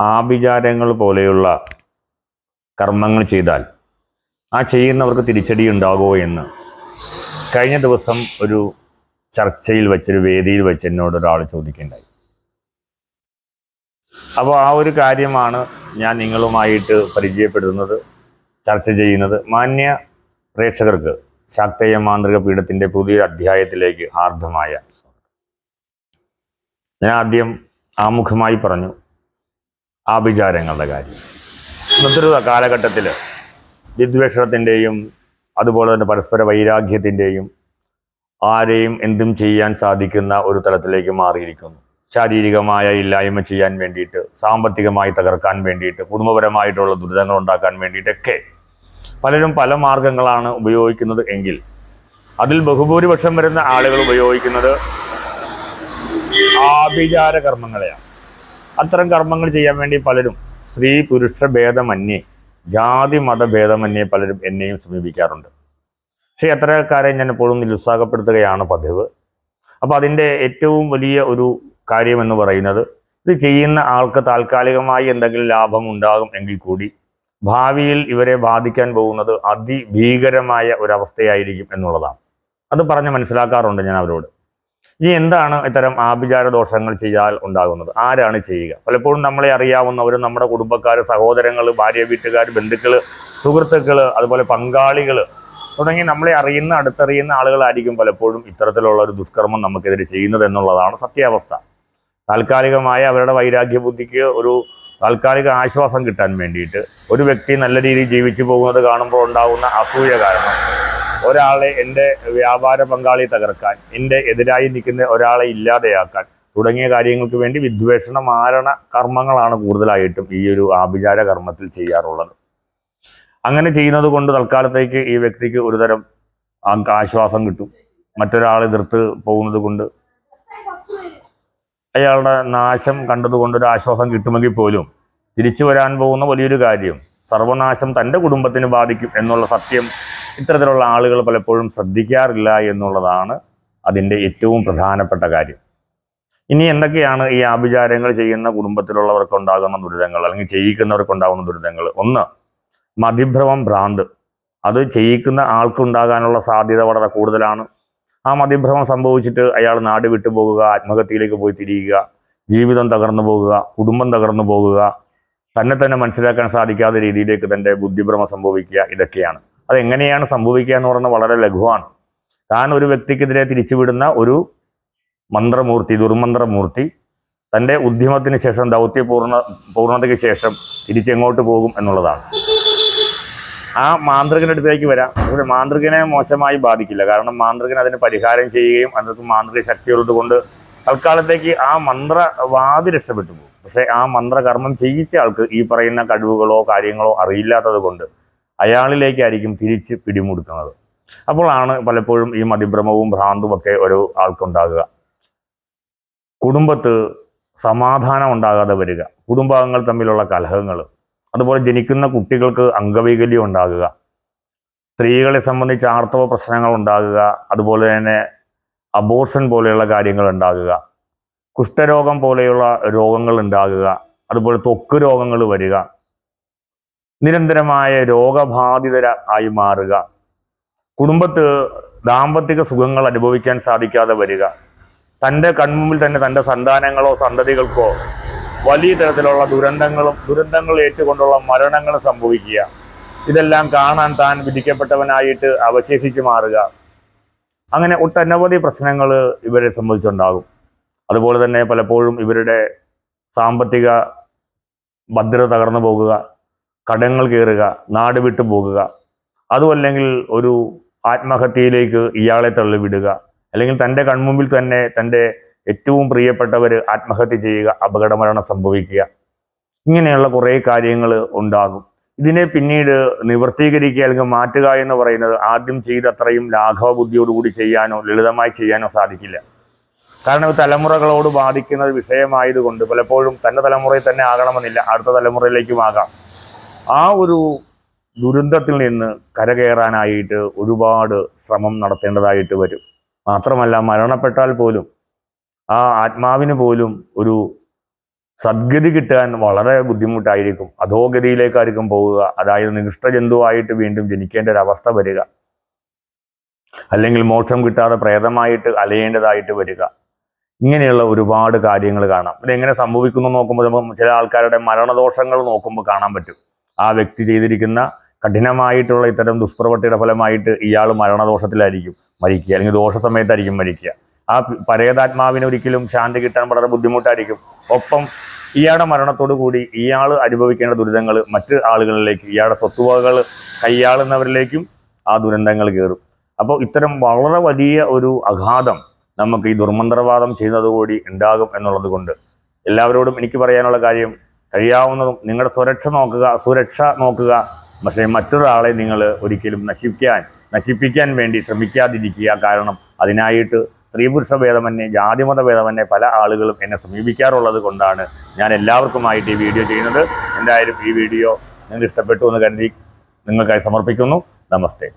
ആഭിചാരങ്ങൾ പോലെയുള്ള കർമ്മങ്ങൾ ചെയ്താൽ ആ ചെയ്യുന്നവർക്ക് തിരിച്ചടി ഉണ്ടാകുമോ എന്ന്. കഴിഞ്ഞ ദിവസം ഒരു ചർച്ചയിൽ വെച്ചൊരു വേദിയിൽ വെച്ച് എന്നോട് ഒരാൾ ചോദിക്കുകയുണ്ടായി. അപ്പോൾ ആ ഒരു കാര്യമാണ് ഞാൻ നിങ്ങളുമായിട്ട് പരിചയപ്പെടുന്നത് ചർച്ച ചെയ്യുന്നത്. മാന്യ പ്രേക്ഷകർക്ക് ശാക്തേയ മാന്ത്രിക പീഠത്തിന്റെ പുതിയൊരു അധ്യായത്തിലേക്ക് ഹാർദമായ. ഞാൻ ആദ്യം ആമുഖമായി പറഞ്ഞു ആഭിചാരങ്ങളുടെ കാര്യം. ഇന്നത്തെ ഒരു കാലഘട്ടത്തിൽ വിദ്വേഷത്തിന്റെയും അതുപോലെ തന്നെ പരസ്പര വൈരാഗ്യത്തിന്റെയും ആരെയും എന്തും ചെയ്യാൻ സാധിക്കുന്ന ഒരു തലത്തിലേക്ക് മാറിയിരിക്കുന്നു. ശാരീരികമായ ഇല്ലായ്മ ചെയ്യാൻ വേണ്ടിയിട്ട് സാമ്പത്തികമായി തകർക്കാൻ വേണ്ടിയിട്ട് കുടുംബപരമായിട്ടുള്ള ദുരിതങ്ങൾ ഉണ്ടാക്കാൻ വേണ്ടിയിട്ടൊക്കെ പലരും പല മാർഗങ്ങളാണ് ഉപയോഗിക്കുന്നത് എങ്കിൽ അതിൽ ബഹുഭൂരിപക്ഷം വരുന്ന ആളുകൾ ഉപയോഗിക്കുന്നത് ആഭിചാര കർമ്മങ്ങളെയാണ്. അത്തരം കർമ്മങ്ങൾ ചെയ്യാൻ വേണ്ടി പലരും സ്ത്രീ പുരുഷ ഭേദമന്യേ ജാതി മത ഭേദമന്യേ പലരും എന്നെയും സമീപിക്കാറുണ്ട്. പക്ഷേ അത്തരക്കാരെ ഞാൻ എപ്പോഴും നിരുത്സാഹപ്പെടുത്തുകയാണ് പതിവ്. അപ്പോൾ അതിന്റെ ഏറ്റവും വലിയ ഒരു കാര്യമെന്ന് പറയുന്നത് ഇത് ചെയ്യുന്ന ആൾക്ക് താൽക്കാലികമായി എന്തെങ്കിലും ലാഭം ഉണ്ടാകും എങ്കിൽ കൂടി ഭാവിയിൽ ഇവരെ ബാധിക്കാൻ പോകുന്നത് അതിഭീകരമായ ഒരവസ്ഥയായിരിക്കും എന്നുള്ളതാണ്. അത് പറഞ്ഞ് മനസ്സിലാക്കാറുണ്ട് ഞാൻ അവരോട്. ഇനി എന്താണ് ഇത്തരം ആഭിചാര ദോഷങ്ങൾ ചെയ്താൽ ഉണ്ടാകുന്നത്? ആരാണ് ചെയ്യുക? പലപ്പോഴും നമ്മളെ അറിയാവുന്നവരും നമ്മുടെ കുടുംബക്കാർ സഹോദരങ്ങൾ ഭാര്യ വീട്ടുകാർ ബന്ധുക്കൾ സുഹൃത്തുക്കൾ അതുപോലെ പങ്കാളികൾ തുടങ്ങി നമ്മളെ അറിയുന്ന അടുത്തറിയുന്ന ആളുകളായിരിക്കും പലപ്പോഴും ഇത്തരത്തിലുള്ള ഒരു ദുഷ്കർമ്മം നമുക്കെതിരെ ചെയ്യുന്നത് എന്നുള്ളതാണ് സത്യാവസ്ഥ. താൽക്കാലികമായ അവരുടെ വൈരാഗ്യ ബുദ്ധിക്ക് ഒരു താൽക്കാലിക ആശ്വാസം കിട്ടാൻ വേണ്ടിയിട്ട് ഒരു വ്യക്തി നല്ല രീതിയിൽ ജീവിച്ചു പോകുന്നത് കാണുമ്പോൾ ഉണ്ടാകുന്ന അസൂയ കാരണം ഒരാളെ എന്റെ വ്യാപാര പങ്കാളി തകർക്കാൻ എന്റെ എതിരായി നിൽക്കുന്ന ഒരാളെ ഇല്ലാതെയാക്കാൻ തുടങ്ങിയ കാര്യങ്ങൾക്ക് വേണ്ടി വിദ്വേഷണ മാരണ കർമ്മങ്ങളാണ് കൂടുതലായിട്ടും ഈ ഒരു ആഭിചാര കർമ്മത്തിൽ ചെയ്യാറുള്ളത്. അങ്ങനെ ചെയ്യുന്നത് കൊണ്ട് തൽക്കാലത്തേക്ക് ഈ വ്യക്തിക്ക് ഒരുതരം ആശ്വാസം കിട്ടും. മറ്റൊരാൾ എതിർത്ത് പോകുന്നത് കൊണ്ട് അയാളുടെ നാശം കണ്ടതുകൊണ്ട് ഒരു ആശ്വാസം കിട്ടുമെങ്കിൽ പോലും തിരിച്ചു വരാൻ പോകുന്ന വലിയൊരു കാര്യം സർവനാശം തന്റെ കുടുംബത്തിന് ബാധിക്കും എന്നുള്ള സത്യം ഇത്തരത്തിലുള്ള ആളുകൾ പലപ്പോഴും ശ്രദ്ധിക്കാറില്ല എന്നുള്ളതാണ് അതിന്റെ ഏറ്റവും പ്രധാനപ്പെട്ട കാര്യം. ഇനി എന്തൊക്കെയാണ് ഈ ആഭിചാരങ്ങൾ ചെയ്യുന്ന കുടുംബത്തിലുള്ളവർക്ക് ഉണ്ടാകുന്ന ദുരിതങ്ങൾ അല്ലെങ്കിൽ ചെയ്യിക്കുന്നവർക്ക് ഉണ്ടാകുന്ന ദുരിതങ്ങൾ? ഒന്ന് മതിഭ്രമം ഭ്രാന്ത്. അത് ചെയ്യിക്കുന്ന ആൾക്കുണ്ടാകാനുള്ള സാധ്യത വളരെ കൂടുതലാണ്. ആ മതിഭ്രമം സംഭവിച്ചിട്ട് അയാൾ നാട് വിട്ടുപോകുക ആത്മഹത്യയിലേക്ക് പോയി തിരിയുക ജീവിതം തകർന്നു പോകുക കുടുംബം തകർന്നു പോകുക തന്നെ തന്നെ മനസ്സിലാക്കാൻ സാധിക്കാത്ത രീതിയിലേക്ക് തന്റെ ബുദ്ധിഭ്രമം സംഭവിക്കുക ഇതൊക്കെയാണ്. അതെങ്ങനെയാണ് സംഭവിക്കുക എന്ന് പറയുന്നത് വളരെ ലഘുവാണ്. താൻ ഒരു വ്യക്തിക്കെതിരെ തിരിച്ചുവിടുന്ന ഒരു മന്ത്രമൂർത്തി ദുർമന്ത്രമൂർത്തി തന്റെ ഉദ്യമത്തിന് ശേഷം ദൗത്യപൂർണ പൂർണതയ്ക്ക് ശേഷം തിരിച്ചെങ്ങോട്ട് പോകും എന്നുള്ളതാണ്. ആ മാന്ത്രികന്റെ അടുത്തേക്ക് വരാം. പക്ഷേ മാന്ത്രികനെ മോശമായി ബാധിക്കില്ല. കാരണം മാന്ത്രികൻ അതിന് പരിഹാരം ചെയ്യുകയും അതിനകത്ത് മാന്ത്രിക ശക്തിയുള്ളത് കൊണ്ട് തൽക്കാലത്തേക്ക് ആ മന്ത്രവാദി രക്ഷപ്പെട്ടു പോകും. പക്ഷേ ആ മന്ത്രകർമ്മം ചെയ്യിച്ച ആൾക്ക് ഈ പറയുന്ന കഴിവുകളോ കാര്യങ്ങളോ അറിയില്ലാത്തത് കൊണ്ട് അയാളിലേക്കായിരിക്കും തിരിച്ച് പിടിമുടുക്കുന്നത്. അപ്പോഴാണ് പലപ്പോഴും ഈ മതിഭ്രമവും ഭ്രാന്തും ഒക്കെ ഒരു ആൾക്കുണ്ടാകുക. കുടുംബത്ത് സമാധാനം ഉണ്ടാകാതെ വരിക. കുടുംബാംഗങ്ങൾ തമ്മിലുള്ള കലഹങ്ങൾ. അതുപോലെ ജനിക്കുന്ന കുട്ടികൾക്ക് അംഗവൈകല്യം ഉണ്ടാകുക. സ്ത്രീകളെ സംബന്ധിച്ച് ആർത്തവ പ്രശ്നങ്ങൾ ഉണ്ടാകുക. അതുപോലെ തന്നെ അബോർഷൻ പോലെയുള്ള കാര്യങ്ങൾ ഉണ്ടാകുക. കുഷ്ഠരോഗം പോലെയുള്ള രോഗങ്ങൾ ഉണ്ടാകുക. അതുപോലെ ത്വക്ക് രോഗങ്ങൾ വരിക. നിരന്തരമായ രോഗബാധിതര ആയി മാറുക. കുടുംബത്ത് ദാമ്പത്തിക സുഖങ്ങൾ അനുഭവിക്കാൻ സാധിക്കാതെ വരിക. തന്റെ കൺമുമ്പിൽ തന്നെ തന്റെ സന്താനങ്ങളോ സന്തതികൾക്കോ വലിയ തരത്തിലുള്ള ദുരന്തങ്ങളും ദുരന്തങ്ങൾ ഏറ്റുകൊണ്ടുള്ള മരണങ്ങളും സംഭവിക്കുക. ഇതെല്ലാം കാണാൻ താൻ വിധിക്കപ്പെട്ടവനായിട്ട് അവശേഷിച്ചു മാറുക. അങ്ങനെ ഒട്ടനവധി പ്രശ്നങ്ങൾ ഇവരെ സംബന്ധിച്ചുണ്ടാകും. അതുപോലെ തന്നെ പലപ്പോഴും ഇവരുടെ സാമ്പത്തിക ഭദ്രത തകർന്നു പോകുക. കടങ്ങൾ കയറുക നാട് വിട്ടു പോകുക അതുമല്ലെങ്കിൽ ഒരു ആത്മഹത്യയിലേക്ക് ഇയാളെ തള്ളിവിടുക അല്ലെങ്കിൽ തന്റെ കൺമുമ്പിൽ തന്നെ തന്റെ ഏറ്റവും പ്രിയപ്പെട്ടവർ ആത്മഹത്യ ചെയ്യുക അപകടമരണം സംഭവിക്കുക. ഇങ്ങനെയുള്ള കുറേ കാര്യങ്ങൾ ഉണ്ടാകും. ഇതിനെ പിന്നീട് നിവർത്തീകരിക്കുക അല്ലെങ്കിൽ മാറ്റുക എന്ന് പറയുന്നത് ആദ്യം ചെയ്ത് അത്രയും ലാഘവ ബുദ്ധിയോടുകൂടി ചെയ്യാനോ ലളിതമായി ചെയ്യാനോ സാധിക്കില്ല. കാരണം തലമുറകളോട് ബാധിക്കുന്ന വിഷയമായതുകൊണ്ട് പലപ്പോഴും തന്റെ തലമുറയിൽ തന്നെ ആകണമെന്നില്ല അടുത്ത തലമുറയിലേക്കും ആകാം. ആ ഒരു ദുരന്തത്തിൽ നിന്ന് കരകയറാനായിട്ട് ഒരുപാട് ശ്രമം നടത്തേണ്ടതായിട്ട് വരും. മാത്രമല്ല മരണപ്പെട്ടാൽ പോലും ആ ആത്മാവിന് പോലും ഒരു സദ്ഗതി കിട്ടാൻ വളരെ ബുദ്ധിമുട്ടായിരിക്കും. അധോഗതിയിലേക്കായിരിക്കും പോവുക. അതായത് നികൃഷ്ട ജന്തുവായിട്ട് വീണ്ടും ജനിക്കേണ്ട ഒരു അവസ്ഥ വരിക. അല്ലെങ്കിൽ മോക്ഷം കിട്ടാതെ പ്രേതമായിട്ട് അലയേണ്ടതായിട്ട് വരിക. ഇങ്ങനെയുള്ള ഒരുപാട് കാര്യങ്ങൾ കാണാം. ഇതെങ്ങനെ സംഭവിക്കുന്നു നോക്കുമ്പോൾ ചില ആൾക്കാരുടെ മരണദോഷങ്ങൾ നോക്കുമ്പോൾ കാണാൻ പറ്റും. ആ വ്യക്തി ചെയ്തിരിക്കുന്ന കഠിനമായിട്ടുള്ള ഇത്തരം ദുഷ്പ്രവൃത്തിയുടെ ഫലമായിട്ട് ഇയാൾ മരണദോഷത്തിലായിരിക്കും മരിക്കുക. അല്ലെങ്കിൽ ദോഷ സമയത്തായിരിക്കും മരിക്കുക. ആ പരേതാത്മാവിന് ഒരിക്കലും ശാന്തി കിട്ടാൻ വളരെ ബുദ്ധിമുട്ടായിരിക്കും. ഒപ്പം ഇയാളുടെ മരണത്തോടു കൂടി ഇയാൾ അനുഭവിക്കേണ്ട ദുരിതങ്ങൾ മറ്റ് ആളുകളിലേക്ക് ഇയാളുടെ സ്വത്തുവകകൾ കൈയാളുന്നവരിലേക്കും ആ ദുരന്തങ്ങൾ കയറും. അപ്പോൾ ഇത്തരം വളരെ വലിയ ഒരു അഘാതം നമുക്ക് ഈ ദുർമന്ത്രവാദം ചെയ്യുന്നതുകൂടി ഉണ്ടാകും എന്നുള്ളത് കൊണ്ട് എല്ലാവരോടും എനിക്ക് പറയാനുള്ള കാര്യം കഴിയാവുന്നതും നിങ്ങളുടെ സുരക്ഷ നോക്കുക സുരക്ഷ നോക്കുക. പക്ഷേ മറ്റൊരാളെ നിങ്ങൾ ഒരിക്കലും നശിപ്പിക്കാൻ നശിപ്പിക്കാൻ വേണ്ടി ശ്രമിക്കാതിരിക്കുക. കാരണം അതിനായിട്ട് സ്ത്രീ പുരുഷ ഭേദമന്യേ ജാതിമത ഭേദമന്യേ പല ആളുകളും എന്നെ സമീപിക്കാറുള്ളത് കൊണ്ടാണ് ഞാൻ എല്ലാവർക്കുമായിട്ട് ഈ വീഡിയോ ചെയ്യുന്നത്. എന്തായാലും ഈ വീഡിയോ നിങ്ങൾ ഇഷ്ടപ്പെട്ടു എന്ന് കരുതി നിങ്ങൾക്കായി സമർപ്പിക്കുന്നു. നമസ്തേ.